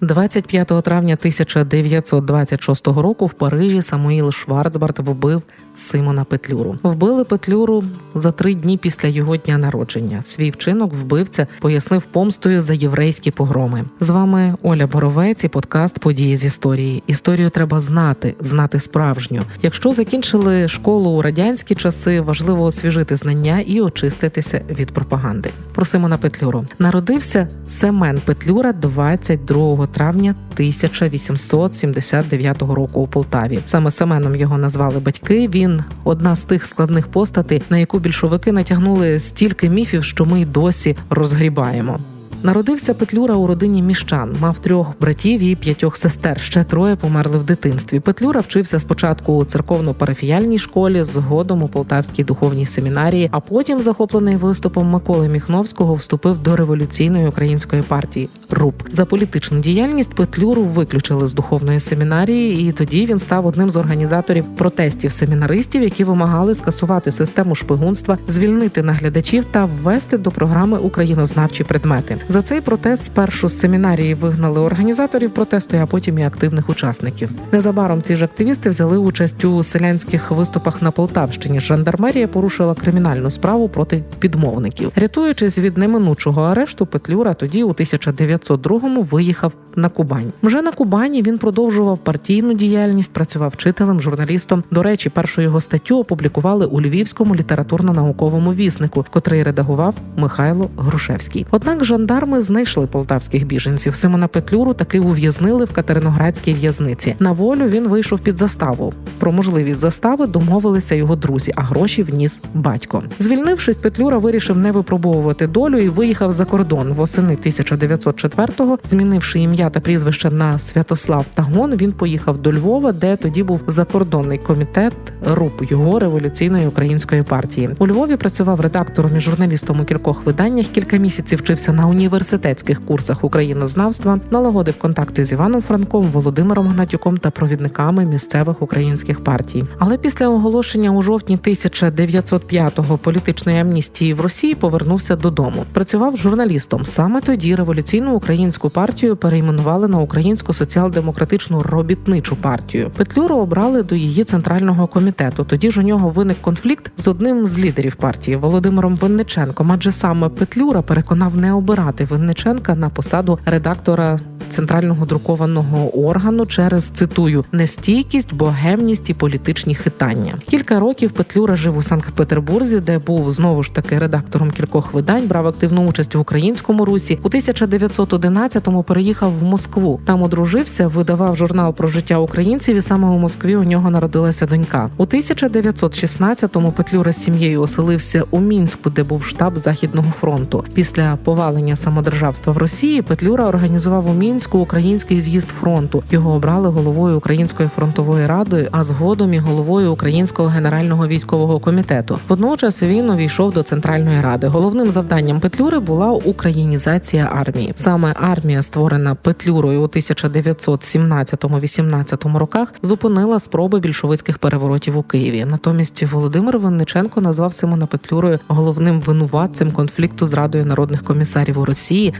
25 травня 1926 року в Парижі Самуїл Шварцбарт вбив Симона Петлюру. Вбили Петлюру за три дні після його дня народження. Свій вчинок вбивця пояснив помстою за єврейські погроми. З вами Оля Боровець і подкаст Події з історії. Історію треба знати, знати справжню. Якщо закінчили школу у радянські часи, важливо освіжити знання і очиститися від пропаганди. Про Симона Петлюру народився Семен Петлюра 22 травня 1879 року у Полтаві. Саме Семеном його назвали батьки. Він одна з тих складних постатей, на яку більшовики натягнули стільки міфів, що ми й досі розгрібаємо. Народився Петлюра у родині міщан, мав трьох братів і п'ятьох сестер. Ще троє померли в дитинстві. Петлюра вчився спочатку у церковно-парафіяльній школі, згодом у Полтавській духовній семінарії, а потім, захоплений виступом Миколи Міхновського, вступив до революційної української партії РУП. За політичну діяльність Петлюру виключили з духовної семінарії, і тоді він став одним з організаторів протестів семінаристів, які вимагали скасувати систему шпигунства, звільнити наглядачів та ввести до програми українознавчі предмети. За цей протест спершу з семінарії вигнали організаторів протесту, а потім і активних учасників. Незабаром ці ж активісти взяли участь у селянських виступах на Полтавщині. Жандармерія порушила кримінальну справу проти підмовників, рятуючись від неминучого арешту. Петлюра тоді у 1902-му виїхав на Кубань. Вже на Кубані він продовжував партійну діяльність, працював вчителем, журналістом. До речі, першу його статтю опублікували у Львівському літературно-науковому віснику, котрий редагував Михайло Грушевський. Однак жандарми знайшли полтавських біженців. Симона Петлюру таки ув'язнили в Катериноградській в'язниці. На волю він вийшов під заставу. Про можливість застави домовилися його друзі, а гроші вніс батько. Звільнившись, Петлюра вирішив не випробовувати долю і виїхав за кордон. Восени 1904-го, змінивши ім'я та прізвище на Святослав Тагон, він поїхав до Львова, де тоді був закордонний комітет РУП його революційної української партії. У Львові працював редактором і журналістом у кількох виданнях. Кілька місяців вчився на університетських курсах українознавства, налагодив контакти з Іваном Франком, Володимиром Гнатюком та провідниками місцевих українських партій. Але після оголошення у жовтні 1905-го політичної амністії в Росії повернувся додому. Працював журналістом. Саме тоді революційну українську партію перейменували на українську соціал-демократичну робітничу партію. Петлюру обрали до її центрального комітету. Тоді ж у нього виник конфлікт з одним з лідерів партії Володимиром Винниченком. Адже саме Петлюра переконав не обирати Винниченка на посаду редактора центрального друкованого органу через цитую нестійкість, богемність і політичні хитання. Кілька років Петлюра жив у Санкт-Петербурзі, де був знову ж таки редактором кількох видань, брав активну участь в українському русі. У 1911-му переїхав в Москву. Там одружився, видавав журнал про життя українців, і саме у Москві у нього народилася донька. У 1916-му Петлюра з сім'єю оселився у мінську, де був штаб Західного фронту. Після повалення самодержавства в Росії Петлюра організував у мінську український з'їзд фронту. Його обрали головою Української фронтової ради, а згодом і головою Українського генерального військового комітету. Водночас він увійшов до центральної ради. Головним завданням Петлюри була українізація армії. Саме армія, створена Петлюрою у 1917-18 роках, зупинила спроби більшовицьких переворотів у Києві. Натомість Володимир Винниченко назвав Симона Петлюрою головним винуватцем конфлікту з радою народних комісарів у Росії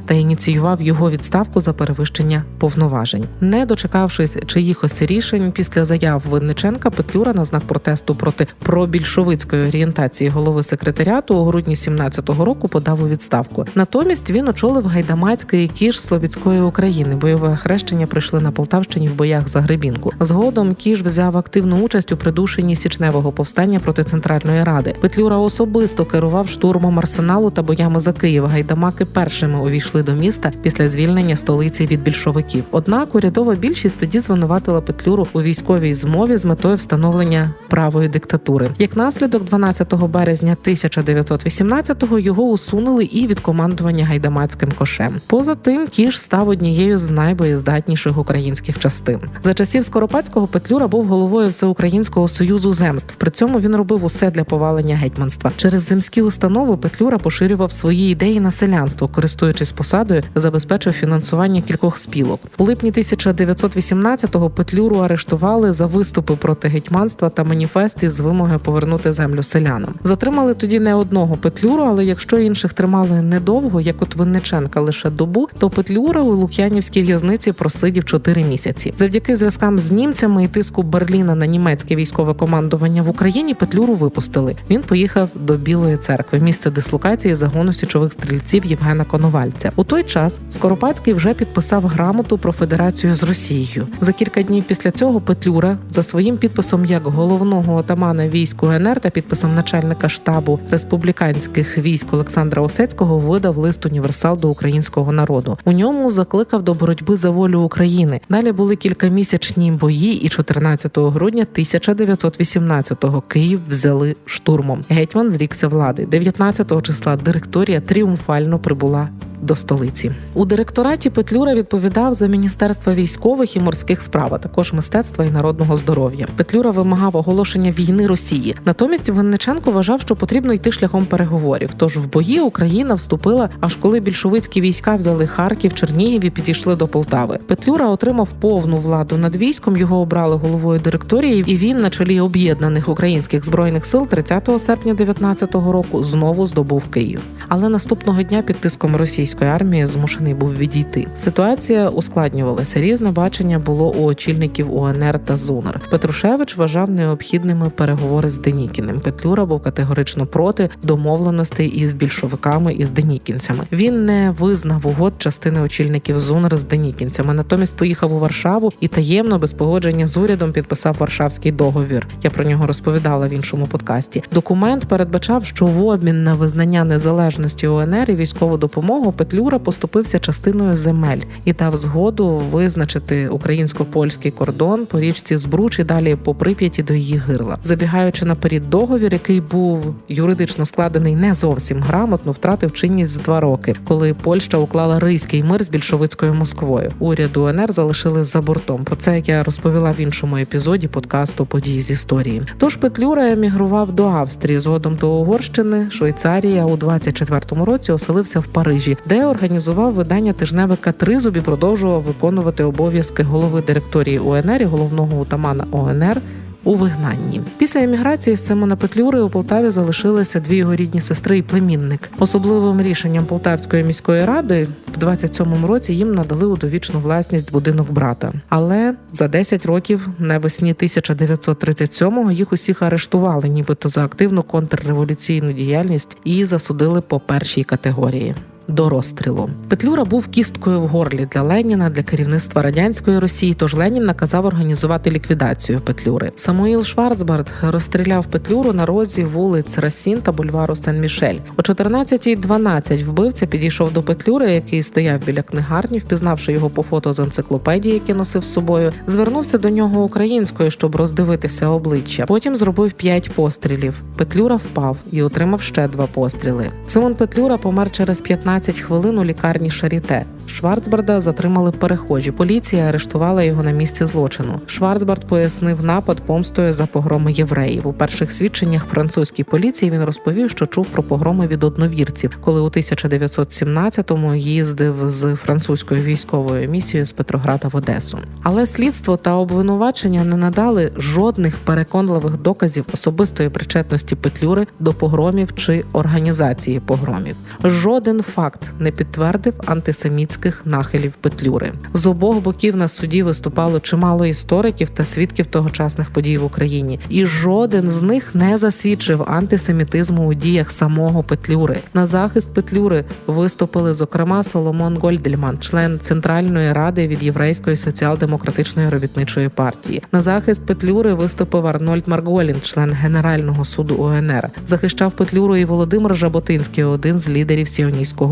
та ініціював його відставку за перевищення повноважень. Не дочекавшись чиїхось рішень після заяв Винниченка, Петлюра на знак протесту проти пробільшовицької орієнтації голови секретаріату у грудні 17-го року подав у відставку. Натомість він очолив гайдамацький кіш Словіцької України. Бойове хрещення прийшли на Полтавщині в боях за Гребінку. Згодом кіш взяв активну участь у придушенні січневого повстання проти центральної ради. Петлюра особисто керував штурмом арсеналу та боями за Київ. Гайдамаки першими увійшли до міста після звільнення столиці від більшовиків. Однак урядова більшість тоді звинуватила Петлюру у військовій змові з метою встановлення правої диктатури. Як наслідок, 12 березня 1918-го його усунули і від командування гайдамацьким кошем. Поза тим, кіш став однією з найбоєздатніших українських частин. За часів Скоропадського Петлюра був головою Всеукраїнського союзу земств. При цьому він робив усе для повалення гетьманства. Через земські установи Петлюра поширював свої ідеї на селянство, користуючись посадою, забезпечив фінансування кількох спілок. У липні 1918-го Петлюру арештували за виступи проти гетьманства та маніфест із вимогою повернути землю селянам. Затримали тоді не одного Петлюру, але якщо інших тримали недовго, як от Винниченка лише добу, то Петлюра у Лук'янівській в'язниці просидів 4 місяці. Завдяки зв'язкам з німцями і тиску Берліна на німецьке військове командування в Україні Петлюру випустили. Він поїхав до Білої церкви, місце дислокації загону січових стрільців Євгена Коновальця. У той час Скоропадський вже підписав грамоту про федерацію з Росією. За кілька днів після цього Петлюра за своїм підписом як головного отамана військ УНР та підписом начальника штабу республіканських військ Олександра Осецького видав лист універсал до українського народу. У ньому закликав до боротьби за волю України. Далі були кількамісячні бої, і 14 грудня 1918-го Київ взяли штурмом. Гетьман зрікся влади. 19 числа директорія тріумфально прибула до столиці у директораті Петлюра відповідав за міністерство військових і морських справ, а також мистецтва і народного здоров'я. Петлюра вимагав оголошення війни Росії. Натомість Винниченко вважав, що потрібно йти шляхом переговорів. Тож в бої Україна вступила, аж коли більшовицькі війська взяли Харків, Чернігів і підійшли до Полтави. Петлюра отримав повну владу над військом. Його обрали головою директорії, і він на чолі об'єднаних українських збройних сил 30 серпня 19-го року знову здобув Київ. Але наступного дня під тиском російської армії змушений був відійти. Ситуація ускладнювалася. Різне бачення було у очільників УНР та ЗУНР. Петрушевич вважав необхідними переговори з Денікіним. Петлюра був категорично проти домовленостей із більшовиками і з денікінцями. Він не визнав угод частини очільників ЗУНР з денікінцями. Натомість поїхав у Варшаву і таємно без погодження з урядом підписав Варшавський договір. Я про нього розповідала в іншому подкасті. Документ передбачав, що в обмін на визнання незалежності УНР і військову допомогу Петлюра поступився частиною земель і дав згоду визначити українсько-польський кордон по річці Збруч і далі по Прип'яті до її гирла, забігаючи наперед договір, який був юридично складений не зовсім грамотно, втратив чинність за два роки, коли Польща уклала ризький мир з більшовицькою Москвою. Уряд УНР залишили за бортом. Про це як я розповіла в іншому епізоді подкасту Події з історії. Тож Петлюра емігрував до Австрії, згодом до Угорщини, Швейцарії. А у 24-му році оселився в Парижі, де організував видання тижневика Тризуб і продовжував виконувати обов'язки голови директорії УНР і головного утамана ОНР. У вигнанні після еміграції з Симона Петлюри у Полтаві залишилися дві його рідні сестри і племінник. Особливим рішенням Полтавської міської ради в 27-му році їм надали у довічну власність будинок брата. Але за 10 років навесні 1937-го їх усіх арештували, нібито за активну контрреволюційну діяльність і засудили по першій категорії до розстрілу. Петлюра був кісткою в горлі для Леніна, для керівництва радянської Росії. Тож Ленін наказав організувати ліквідацію Петлюри. Самуїл Шварцбард розстріляв Петлюру на розі вулиць Расін та бульвару Сен-Мішель. О 14.12 вбивця підійшов до Петлюри, який стояв біля книгарні, впізнавши його по фото з енциклопедії, які носив з собою. Звернувся до нього українською, щоб роздивитися обличчя. Потім зробив п'ять пострілів. Петлюра впав і отримав ще два постріли. Симон Петлюра помер через 15 15 хвилин у лікарні Шаріте. Шварцбарда затримали перехожі. Поліція арештувала його на місці злочину. Шварцбард пояснив напад помстою за погроми євреїв. У перших свідченнях французькій поліції він розповів, що чув про погроми від одновірців, коли у 1917-му їздив з французькою військовою місією з Петрограда в Одесу. Але слідство та обвинувачення не надали жодних переконливих доказів особистої причетності Петлюри до погромів чи організації погромів. Жоден факт не підтвердив антисемітських нахилів Петлюри. З обох боків на суді виступало чимало істориків та свідків тогочасних подій в Україні, і жоден з них не засвідчив антисемітизму у діях самого Петлюри. На захист Петлюри виступили зокрема Соломон Гольдельман, член Центральної ради від Єврейської соціал-демократичної робітничої партії. На захист Петлюри виступив Арнольд Марголін, член Генерального суду УНР. Захищав Петлюру і Володимир Жаботинський, один з лідерів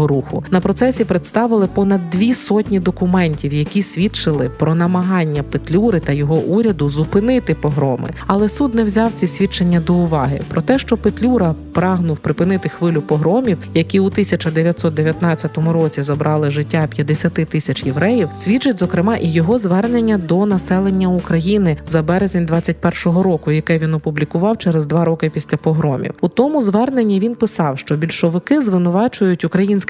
сіоністського руху. На процесі представили понад дві сотні документів, які свідчили про намагання Петлюри та його уряду зупинити погроми. Але суд не взяв ці свідчення до уваги. Про те, що Петлюра прагнув припинити хвилю погромів, які у 1919 році забрали життя 50 тисяч євреїв, свідчить зокрема і його звернення до населення України за березень 21-го року, яке він опублікував через два роки після погромів. У тому зверненні він писав, що більшовики звинувачують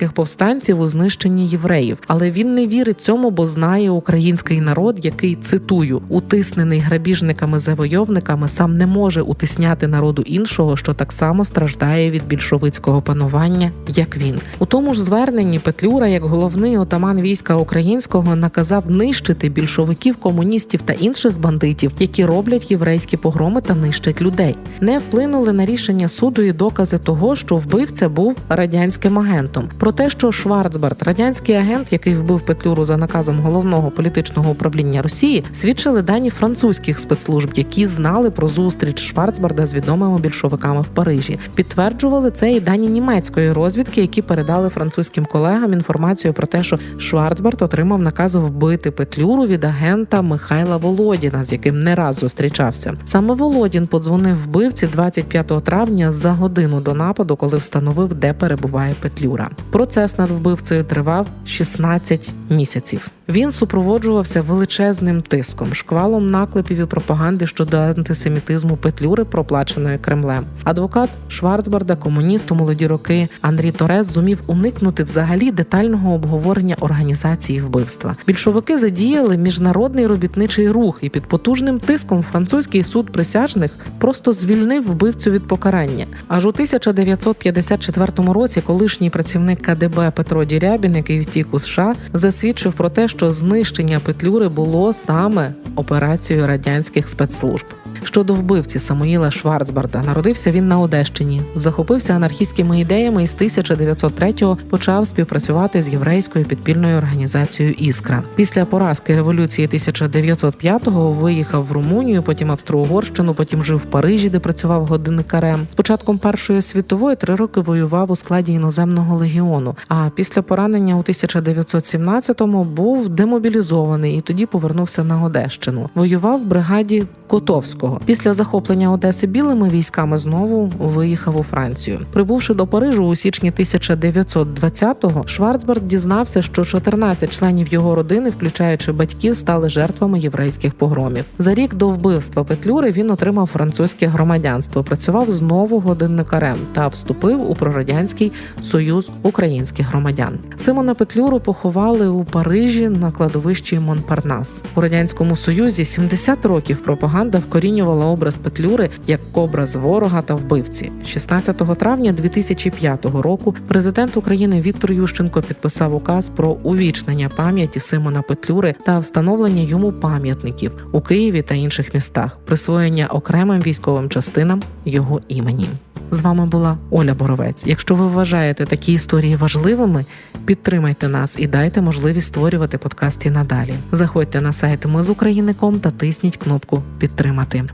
українських повстанців у знищенні євреїв. Але він не вірить цьому, бо знає український народ, який цитую, утиснений грабіжниками завойовниками, сам не може утисняти народу іншого, що так само страждає від більшовицького панування, як він. У тому ж зверненні Петлюра, як головний отаман війська українського, наказав нищити більшовиків, комуністів та інших бандитів, які роблять єврейські погроми та нищать людей. Не вплинули на рішення суду і докази того, що вбивця був радянським агентом. Те, що Шварцбард, радянський агент, який вбив Петлюру за наказом головного політичного управління Росії, свідчили дані французьких спецслужб, які знали про зустріч Шварцбарда з відомими більшовиками в Парижі. Підтверджували це і дані німецької розвідки, які передали французьким колегам інформацію про те, що Шварцбард отримав наказ вбити Петлюру від агента Михайла Володіна, з яким не раз зустрічався. Саме Володін подзвонив вбивці 25 травня за годину до нападу, коли встановив, де перебуває Петлюра. Процес над вбивцею тривав 16 місяців. Він супроводжувався величезним тиском, шквалом наклепів і пропаганди щодо антисемітизму Петлюри, проплаченої Кремлем. Адвокат Шварцбарда, комуніст у молоді роки Андрій Торес зумів уникнути взагалі детального обговорення організації вбивства. Більшовики задіяли міжнародний робітничий рух, і під потужним тиском французький суд присяжних просто звільнив вбивцю від покарання. Аж у 1954 році колишній працівник КДБ Петро Дірябін, який втік у США, засвідчив про те, що знищення Петлюри було саме операцією радянських спецслужб. Щодо вбивці Самуїла Шварцбарда, народився він на Одещині, захопився анархістськими ідеями і з 1903-го почав співпрацювати з єврейською підпільною організацією Іскра. Після поразки революції 1905-го виїхав в Румунію, потім Австро-Угорщину, потім жив в Парижі, де працював годинникарем. З початком Першої світової три роки воював у складі іноземного легіону. А після поранення у 1917-му був демобілізований і тоді повернувся на Одещину. Воював в бригаді Котовського. Після захоплення Одеси білими військами знову виїхав у Францію. Прибувши до Парижу у січні 1920-го, Шварцбард дізнався, що 14 членів його родини, включаючи батьків, стали жертвами єврейських погромів. За рік до вбивства Петлюри він отримав французьке громадянство, працював знову годинникарем та вступив у прорадянський союз українських громадян. Симона Петлюру поховали у Парижі на кладовищі Монпарнас. У радянському союзі 70 років пропаганда вкорінювала образ Петлюри як образ ворога та вбивці. 16 травня 2005 року президент України Віктор Ющенко підписав указ про увічнення пам'яті Симона Петлюри та встановлення йому пам'ятників у Києві та інших містах, присвоєння окремим військовим частинам його імені. З вами була Оля Боровець. Якщо ви вважаєте такі історії важливими, підтримайте нас і дайте можливість створювати подкасти надалі. Заходьте на сайт Ми з України.ком та тисніть кнопку Підтримати.